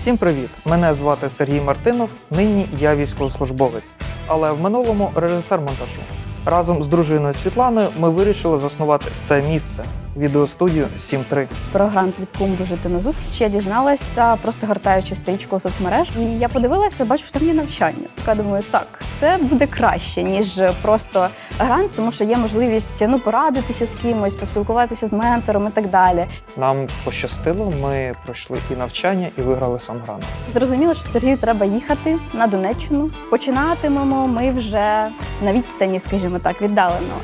Всім привіт! Мене звати Сергій Мартинов. Нині я військовослужбовець, але в минулому режисер монтажу. Разом з дружиною Світланою ми вирішили заснувати це місце відеостудію 7.3. Про грант від кум жити на зустріч я дізналася, просто гортаючи стрічку соцмереж. І я подивилася, бачу, що там є навчання. Така думаю, так, це буде краще, ніж просто грант, тому що є можливість ну порадитися з кимось, поспілкуватися з ментором і так далі. Нам пощастило, ми пройшли і навчання, і виграли сам грант. Зрозуміло, що Сергію треба їхати на Донеччину. Починатимемо ми вже на відстані, скажімо так, віддалено.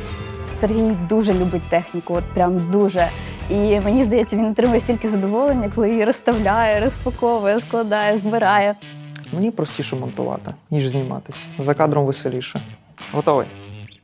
Сергій дуже любить техніку, от прям дуже. І мені здається, він отримує стільки задоволення, коли її розставляє, розпаковує, складає, збирає. Мені простіше монтувати, ніж зніматись. За кадром веселіше. Готовий.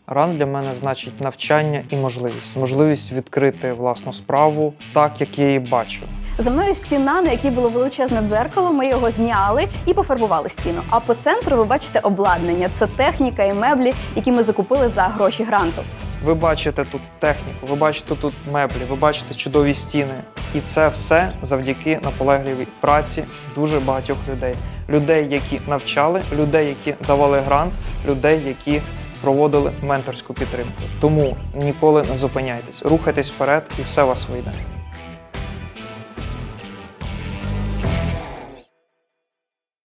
Ран для мене значить навчання і можливість. Можливість відкрити власну справу так, як я її бачу. За мною стіна, на якій було величезне дзеркало. Ми його зняли і пофарбували стіну. А по центру ви бачите обладнання. Це техніка і меблі, які ми закупили за гроші гранту. Ви бачите тут техніку, ви бачите тут меблі, ви бачите чудові стіни. І це все завдяки наполегливій праці дуже багатьох людей. Людей, які навчали, людей, які давали грант, людей, які проводили менторську підтримку. Тому ніколи не зупиняйтесь, рухайтесь вперед, і все у вас вийде.